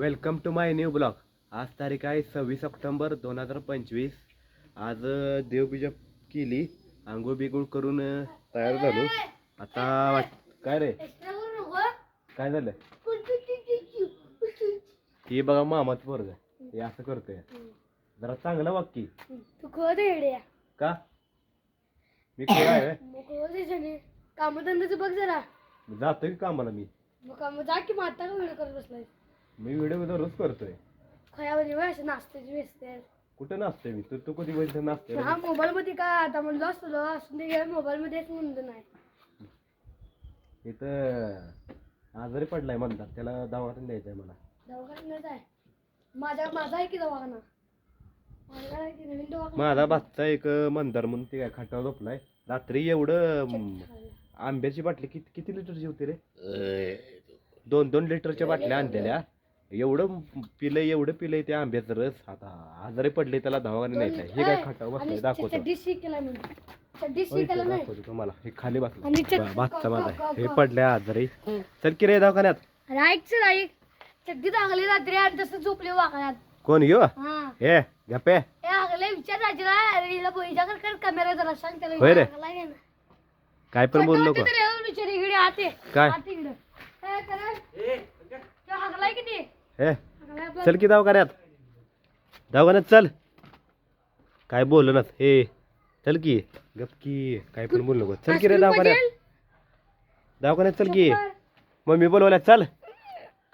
Welcome to my new blog. आज तारीख आहे सव्वीस सप्टेंबर दोन हजार पंचवीस. आज देवपूजा केली. आंघोळ बिगुळ करून तयार झालो. आता वाट काय रे? काय झालं? हे बघा मामाचं पोरग हे असं करतोय. जरा चांगलं वाक्य का? मी काय कामधंद्याचं बघ जरा. जातोय की कामाला मी? काम जा की माता का व्हिडिओ करत बसलाय मी व्हिडिओ रोज करतोय. खयामध्ये वय असं नाचतेच व्यस्त कुठं नाचतोय मी? तू तू कधी बघितलं नाचतोय हा मोबाईल मध्ये का? आता म्हणलो असतो लो, असून ते मोबाईल मध्येच म्हणतो नाही. इथं आजारी पडलाय म्हणतात त्याला दवाखान्यात द्यायचंय मला दवाखान्यात आहे. माझ्या माझा आहे की दवाखाना? माझ्याकडे आहे की नवीन दवाखाना? माझा भातचा एक मंदार म्हणून ते काय खाटावर झोपलाय. रात्री एवढं अं, आंब्याची बाटली किती किती लिटरची होती रे? दोन दोन लिटरच्या बाटल्या आणलेल्या. एवढं पिलंय एवढं पिलंय त्या आंब्याचं रस. आता आजारी पडले त्याला दवाखान्यात न्यायचंय हे काय खाटावर बसलाय दाखवतो. होय, नाही. दाखवतो तुम्हाला. हे खाली बसला. आणि भातचा माझा हे पडल्या आजारी. चल की रे दवाखान्यात. चड्डी चांगली रात्री आणि तसं झोपले वाकण्यात कोण येऊ हा. हे गप्पे. ए अगले विचार राजीला. अरे हिला बोईजाकर कर कॅमेरा जरा सांग त्याला. होय रे. अगला आहे ना. काय पण बोलू नको. विचार इकडे आते काय? आते इकडे. ए, करा. तो हागलाय किती हे. चल की दवाखान्यात. दवाखान्यात चल. काय बोल ना हे चल की. गप की काय पण बोल नको. चल की रे दवाखान्यात? दवाखान्यात चल की. मम्मी बोलवल्या चल.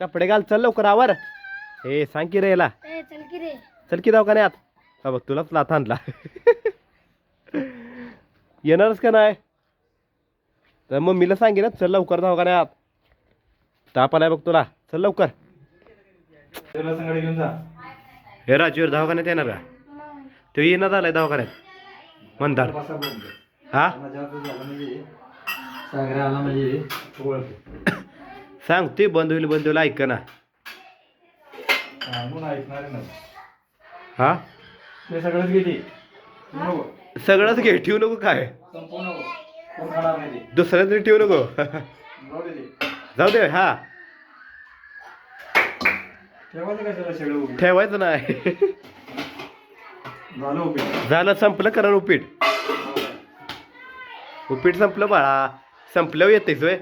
कपडे घाल चल लवकर आवर. हे सांग की रे याला. चल की दवाखान्यात. हा बघ तुलाच लाथ आणला. येणारच का नाही? तर मम्मीला सांगे ना चल लवकर दवाखान्यात. ताप आलाय बघ तुला. चल लवकर. हे राजूवर दवाखान्यात येणार का? तो येणार आलाय दवाखान्यात. मंदार हा? सांग ते बंद होईल बंद होईल ऐक ना. हा ते सगळंच गेली सगळंच घे ठेवू नको काय? संपूर्ण कोण खाणार नाही ते. दुसऱ्या तरी ठेवू नको. जाऊ दे हा. ठेवायचं नाही. झालं संपलं करा उपीट. उपीट संपलं बाळा. संपल्यावर येतेस वय.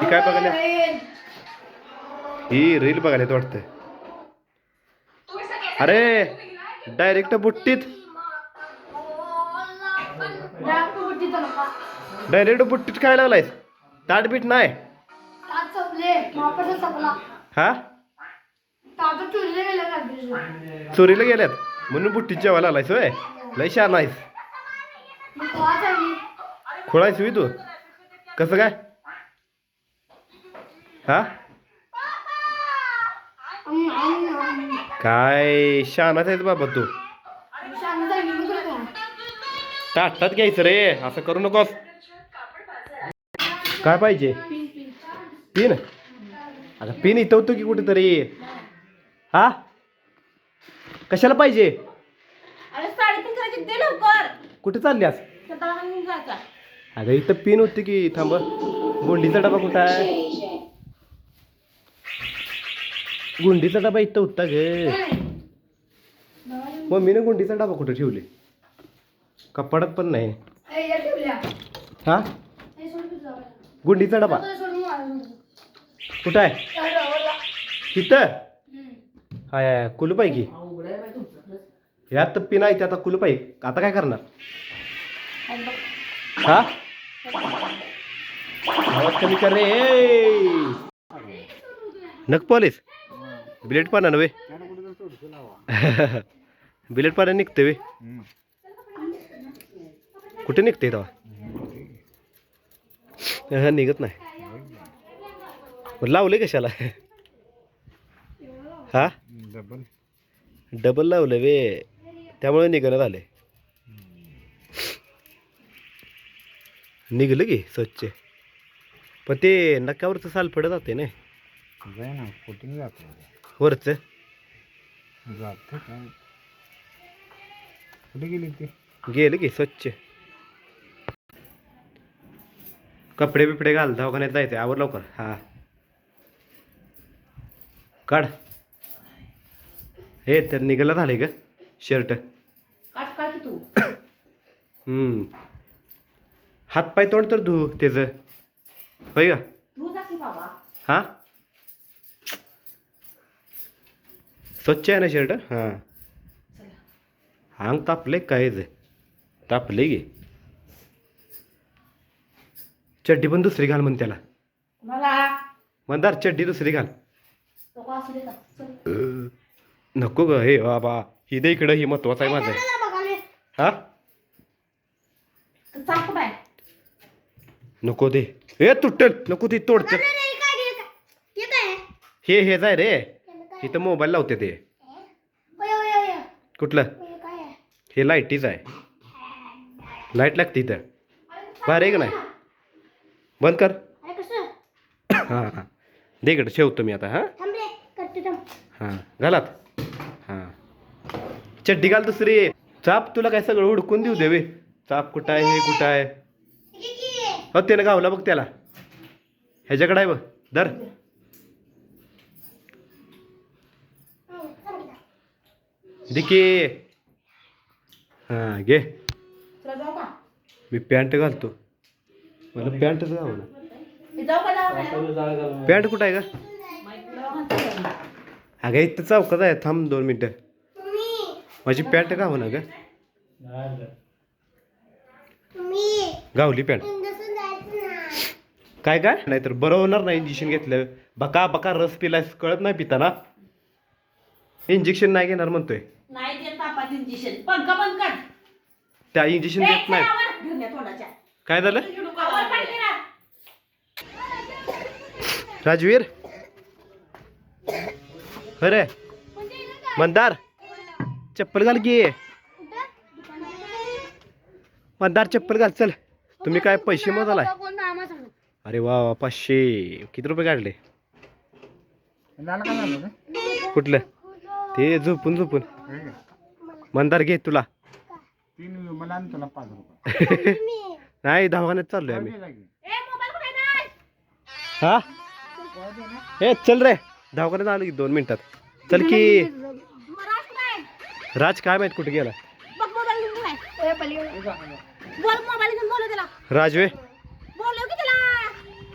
ही काय बघायला? ही रील बघायला येत वाटतं अरे डायरेक्ट बुट्टीत. डायरेक्ट बुट्टीत काय लागलायस? ताट बीट नाही. हा? चुरले गेल्यात म्हणून बुट्टीत जेवायला आलायस वय लय छान आहेस? खोळायस मी. तू? कसं काय? हा. काय शानाच आहेस बाबा तू? ताटात घ्यायचं रे. असं करू नकोस. काय पाहिजे? पिन, आता पिन इथं होतो की कुठेतरी? हा? कशाला पाहिजे? कुठे घेऊन जायचा अगं इथं पिन होती की थांब. गुंडीचा डबा कुठं आहे? गुंडीचा डबा इथं होता ग. मम्मीनं गुंडीचा डबा कुठं ठेवले? कपाडात पण नाही. ए, या ठेवल्या. हा. गुंडीचा डबा. कुठं आहे? तिथं? हाय हाय कुलूप आहे की? यात तर पिन आहे ते आता कुलूप आहे आता काय करणार? हा? आवाज कमी कर रे. नक पॉलिस. बिलेट पाना नव्हे बिलेट पाना निघते वे. कुठे निघते तेव्हा? निघत नाही. लावले कशाला? हा? डबल. लावलं वे. त्यामुळे निघणं झाले निघलं की स्वच्छ. पण ते नकावरचं सालफड जाते ना. जाय ना कुठून जातो वरचं. जातो कुठे गेली ती? गेलं की स्वच्छ. कपडे बिपडे घाल दवाखान्यात जायचं आवर लवकर. हा. काढ. हे तर निघाला झाले का शर्ट काट काट की तू. हम्म. हातपाय तोंड तर धू त्याचं. होय का हा? स्वच्छ आहे ना शर्ट हां. अंग तापले काय जे? तापले गे चड्डी पण दुसरी घाल म्हण त्याला. मला मंदार चड्डी दुसरी घाल. नको ग हे बाबा ही दे इकडं ही महत्वाचं आहे माझं. हा? नको दे. हे तुटल. नको ते तोडते हे हे जाय रे. इथं मोबाईल लावते ते. कुठलं? हे लाईटीच आहे. लाइट लागते इथं. बाहेर आहे का नाही. बंद कर. हां हां. दे इकडं ठेवतो मी आता हां. हां घालात? हां. चड्डी घाल दुसरी. चाप तुला काय सगळं हुडकून देऊ दे वे चाप कुठं आहे हे कुठं आहे हो त्यानं गावला बघ त्याला. ह्याच्याकडे आहे बघ. दर दिकी हां घे. मी पॅन्ट घालतो. मला पॅन्टच जाऊ पॅन्ट कुठं आहे का अगं इथं चौकात आहे. थांब दोन मिनटं. माझी पॅन्ट गावं ना ग गावली पॅन्ट. काय काय? नाहीतर बरं होणार नाही इंजेक्शन घेतलं. बका बका रस पिलाय कळत नाही पिताना. इंजेक्शन नाही घेणार म्हणतोय. नाही त्या इंजेक्शन देत नाही. काय झालं. राजवीर? अरे मंदार चप्पल घाल की. मंदार चप्पल घाल चल. तुम्ही काय पैसे मोजालाय? अरे वा वा पाचशे. किती रुपये काढले? कुठलं? ते झोपून झोपून? मंदार घे तुला. नाही दवाखान्यात चाललोय आम्ही? हा? हे चल रे. दवाखान्यात आलो की दोन मिनिटात. चल की? राज काय माहीत कुठे गेला? राजवे.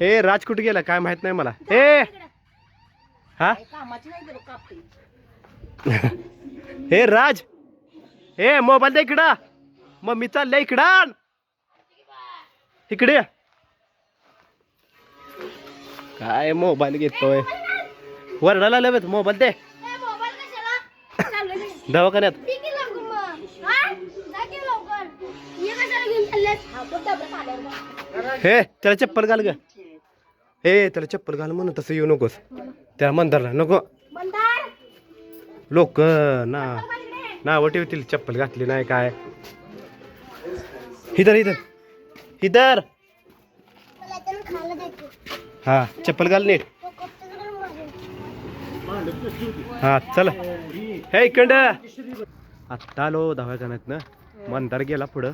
हे राज कुठे गेला? काय माहीत नाही मला. ए! हा? हे राज. हे मोबाईल दे इकडं. मम्मी चाललंय इकडं आण. इकडे ये. काय मोबाईल घेतोय? वरडायला आलं मोबाईल दे. दवाखान्यात. हा? हा. हे त्याला चप्पल घाल ग. हे त्याला चप्पल घाल म्हणून तसं येऊ नकोस. त्या मंदारला नको. लोक ना नावं ठेवतील चप्पल घातली नाही काय. इधर इधर इधर हा चप्पल घाल नीट तो कप्प्याचं करून माझं. हा चल. हे इकडं. आत्ता आलो दवाखान्यात ना मंदार गेला पुढं.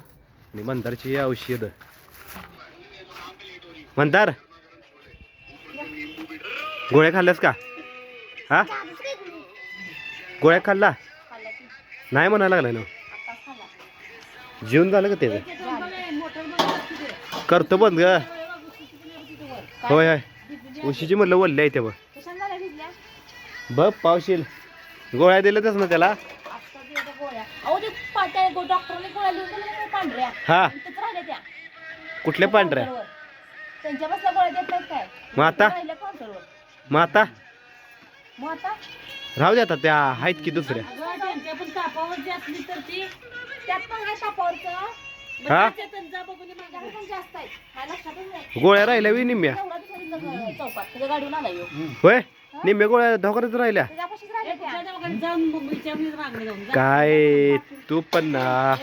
आणि मंदारची औषध. मंदार गोळ्या खाल्ल्यास का? हा? गोळ्या खाल्ला? नाही म्हणायला लागलाय ना. जेवण झालं का त्याचं करतो बंद ग. होय होय. उशीची म्हणलं वल्ले आहे तेव्हा. बघ पावशील. गोळ्या दिल्यातच ना त्याला. हा. कुठल्या पांढऱ्या? मग आता? राहू दे आता त्या आहेत की दुसऱ्या. हा? गोळ्या राहिल्या वी निम्म्या. एवढा दिवसांनी जग- चौकात. तुझ्या गाडीवर आला येऊ होय? नाही गोळ्या धोकरच राहिल्या. काय? तू पण ना.